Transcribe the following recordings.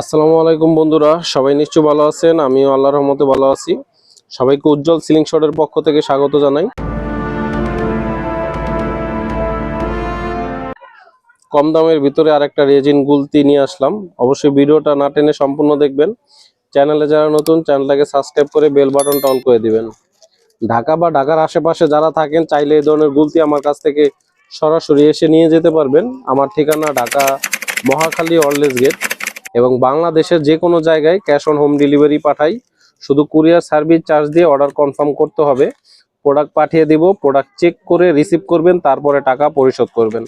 আসসালামু আলাইকুম বন্ধুরা, সবাই নিশ্চয় ভালো আছেন? আমিও আল্লাহর রহমতে ভালো আছি। সবাইকে উজ্জ্বল সিলিং শটের পক্ষ থেকে স্বাগত জানাই। কম দামের ভিতরে আরেকটা রেজিন গুলতি নিয়ে আসলাম। অবশ্যই ভিডিওটা না টেনে সম্পূর্ণ দেখবেন। চ্যানেলে যারা নতুন, চ্যানেলটাকে সাবস্ক্রাইব করে বেল বাটনটা অন করে দিবেন। ঢাকা বা ঢাকার আশেপাশে যারা থাকেন, চাইলে এই ধরনের গুলতি আমার কাছ থেকে সরাসরি এসে নিয়ে যেতে পারবেন। আমার ঠিকানা ঢাকা মহাখালী অরলেস গেট। এবং বাংলাদেশের যে কোনো জায়গায় ক্যাশ অন হোম ডেলিভারি পাঠাই। শুধু কুরিয়ার সার্ভিস চার্জ দিয়ে অর্ডার কনফার্ম করতে হবে। প্রোডাক্ট পাঠিয়ে দিব, প্রোডাক্ট চেক করে রিসিভ করবেন, তারপরে টাকা পরিশোধ করবেন।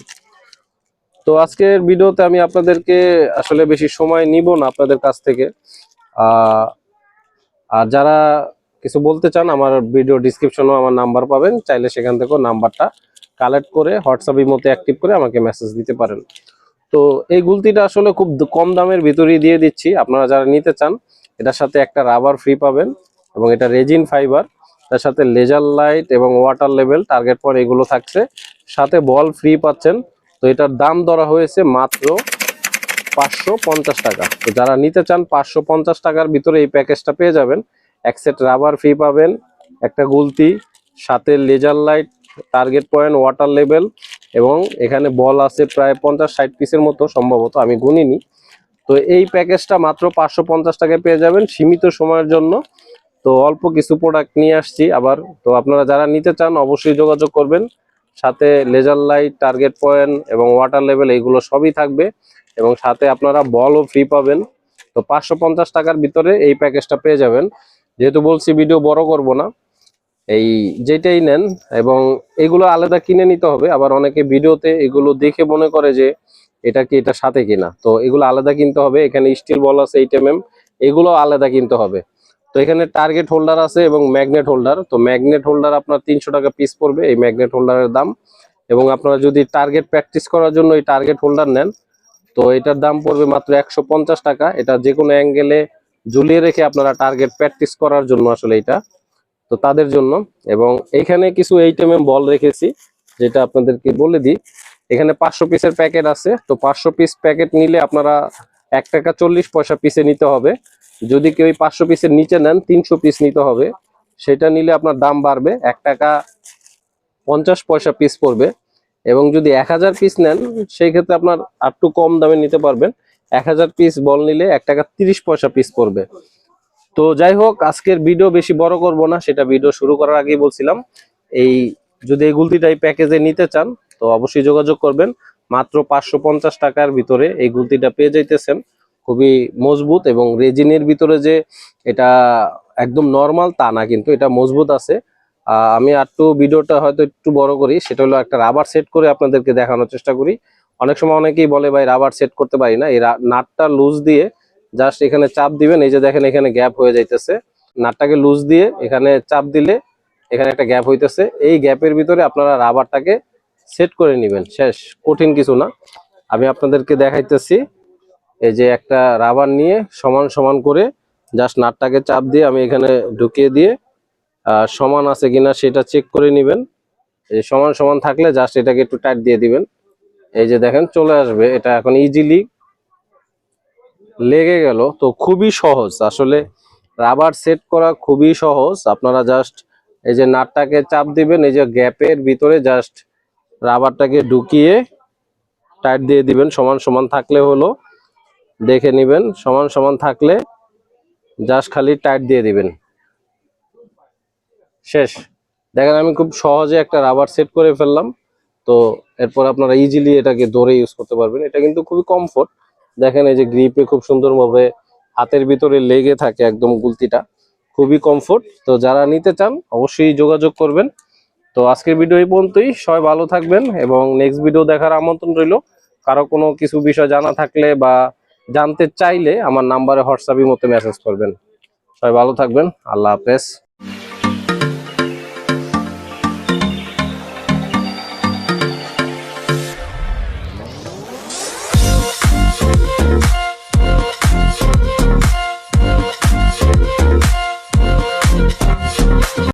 তো আজকের ভিডিওতে আমি আপনাদেরকে আসলে বেশি সময় নিব না আপনাদের কাছ থেকে। আর যারা কিছু বলতে চান, আমার ভিডিও ডিসক্রিপশনেও আমার নাম্বার পাবেন। চাইলে সেখান থেকেও নাম্বারটা কালেক্ট করে হোয়াটসঅ্যাপ মতো অ্যাক্টিভ করে আমাকে মেসেজ দিতে পারেন। তো এই গুলতিটা আসলে খুব কম দামের ভিতরেই দিয়ে দিচ্ছি। আপনারা যারা নিতে চান, এটার সাথে একটা রাবার ফ্রি পাবেন এবং এটা রেজিন ফাইবার তার সাথে লেজার লাইট এবং ওয়াটার লেভেল টার্গেট পর এগুলো থাকছে। সাথে বল ফ্রি পাচ্ছেন। তো এটার দাম ধরা হয়েছে মাত্র পাঁচশো পঞ্চাশ টাকা। তো যারা নিতে চান, পাঁচশো পঞ্চাশ টাকার ভিতরে এই প্যাকেজটা পেয়ে যাবেন। এক সেট রাবার ফ্রি পাবেন, একটা গুলতি, সাথে laser light target point water level এবং এখানে বল আছে প্রায় পঞ্চাশ ষাট পিসের মতো সম্ভবত, আমি গুনিনি। তো এই প্যাকেজটা মাত্র পাঁচশো পঞ্চাশ টাকায় পেয়ে যাবেন সীমিত সময়ের জন্য। তো অল্প কিছু প্রোডাক্ট নিয়ে আসছি আবার। তো আপনারা যারা নিতে চান অবশ্যই যোগাযোগ করবেন। সাথে লেজার লাইট টার্গেট পয়েন্ট এবং ওয়াটার লেভেল এইগুলো সবই থাকবে। এবং সাথে আপনারা বলও ফ্রি পাবেন। তো পাঁচশো পঞ্চাশ টাকার ভিতরে এই প্যাকেজটা পেয়ে যাবেন। যেহেতু বলছি ভিডিও বড় করব না। এই যেটাই নেন এবং এগুলো আলাদা কিনে নিতে হবে। আবার অনেকে ভিডিওতে এগুলো দেখে মনে করে যে এটা কি এটা সাথে কিনা। তো এগুলো আলাদা কিনতে হবে। এখানে স্টিল বল আছে এইট এম এগুলো আলাদা কিনতে হবে। তো এখানে টার্গেট হোল্ডার আছে এবং ম্যাগনেট হোল্ডার তো ম্যাগনেট হোল্ডার আপনার তিনশো টাকা পিস পড়বে এই ম্যাগনেট হোল্ডারের দাম। এবং আপনারা যদি টার্গেট প্র্যাকটিস করার জন্য এই টার্গেট হোল্ডার নেন, তো এটার দাম পড়বে মাত্র একশো পঞ্চাশ টাকা। এটা যে কোনো অ্যাঙ্গেলে ঝুলিয়ে রেখে আপনারা টার্গেট প্র্যাকটিস করার জন্য আসলে এটা তো তাদের জন্য। এবং এখানে কিছু এইট বল রেখেছি, যেটা আপনাদেরকে বলে দিই। এখানে পাঁচশো পিসের প্যাকেট আছে। তো পাঁচশো পিস প্যাকেট নিলে আপনারা এক টাকা চল্লিশ পয়সা পিসে নিতে হবে। যদি কেউ পাঁচশো পিসের নিচে নেন, তিনশো পিস নিতে হবে। সেটা নিলে আপনার দাম বাড়বে। এক টাকা পঞ্চাশ পয়সা পিস পড়বে। এবং যদি এক হাজার পিস নেন, সেই ক্ষেত্রে আপনার একটু কম দামে নিতে পারবেন। এক হাজার পিস বল নিলে এক টাকা তিরিশ পয়সা পিস পড়বে। তো যাই হোক, আজকের ভিডিও বেশি বড় করব না, সেটা ভিডিও শুরু করার আগেই বলছিলাম। এই যদি এই গুলতিটা এই প্যাকেজে নিতে চান, তো অবশ্যই যোগাযোগ করবেন। মাত্র পাঁচশো পঞ্চাশ টাকার ভিতরে এই গুলতিটা পেয়ে যাইতেছেন। খুবই মজবুত এবং রেজিনের ভিতরে যে এটা একদম নর্মাল তা না, কিন্তু এটা মজবুত আছে। আমি একটু ভিডিওটা হয়তো একটু বড় করি, সেটা হলো একটা রাবার সেট করে আপনাদেরকে দেখানোর চেষ্টা করি। অনেক সময় অনেকেই বলে, ভাই রাবার সেট করতে পারি না। এই নাটটা লুজ দিয়ে জাস্ট এখানে চাপ দিবেন, এই যে দেখেন এখানে গ্যাপ হয়ে যাইতেছে। নাটটাকে লুজ দিয়ে এখানে চাপ দিলে এখানে একটা গ্যাপ হইতেছে। এই গ্যাপের ভিতরে আপনারা রাবারটাকে সেট করে নেবেন। শেষ, কঠিন কিছু না। আমি আপনাদেরকে দেখাইতেছি, এই যে একটা রাবার নিয়ে সমান সমান করে জাস্ট নাটটাকে চাপ দিয়ে আমি এখানে ঢুকিয়ে দিয়ে সমান আছে কিনা সেটা চেক করে নেবেন। এই সমান সমান থাকলে জাস্ট এটাকে একটু টাইট দিয়ে দিবেন। এই যে দেখেন, চলে আসবে। এটা এখন ইজিলি লেগে গেল। তো খুবই সহজ। আসলে রাবার সেট করা খুবই সহজ। আপনারা জাস্ট এই যে নাটটাকে চাপ দিবেন, এই যে গ্যাপের ভিতরে জাস্ট রাবারটাকে ঢুকিয়ে টাইট দিয়ে দিবেন। সমান সমান থাকলে হলো, দেখে নেবেন। সমান সমান থাকলে জাস্ট খালি টাইট দিয়ে দিবেন। শেষ। দেখেন, আমি খুব সহজে একটা রাবার সেট করে ফেললাম। তো এরপর আপনারা ইজিলি এটাকে ধরে ইউজ করতে পারবেন। এটা কিন্তু খুবই কমফোর্ট দেখেন এই যে গ্রিপে খুব সুন্দরভাবে হাতের ভিতরে লেগে থাকে একদম গুলতিটা। খুবই কমফোর্ট তো যারা নিতে চান, অবশ্যই যোগাযোগ করবেন। তো আজকের ভিডিও এই পর্যন্তই। সবাই ভালো থাকবেন এবং নেক্সট ভিডিও দেখার আমন্ত্রণ রইল। কারও কোনো কিছু বিষয় জানা থাকলে বা জানতে চাইলে আমার নাম্বারে হোয়াটসঅ্যাপের মতো মেসেজ করবেন। সবাই ভালো থাকবেন। আল্লাহ হাফেজ।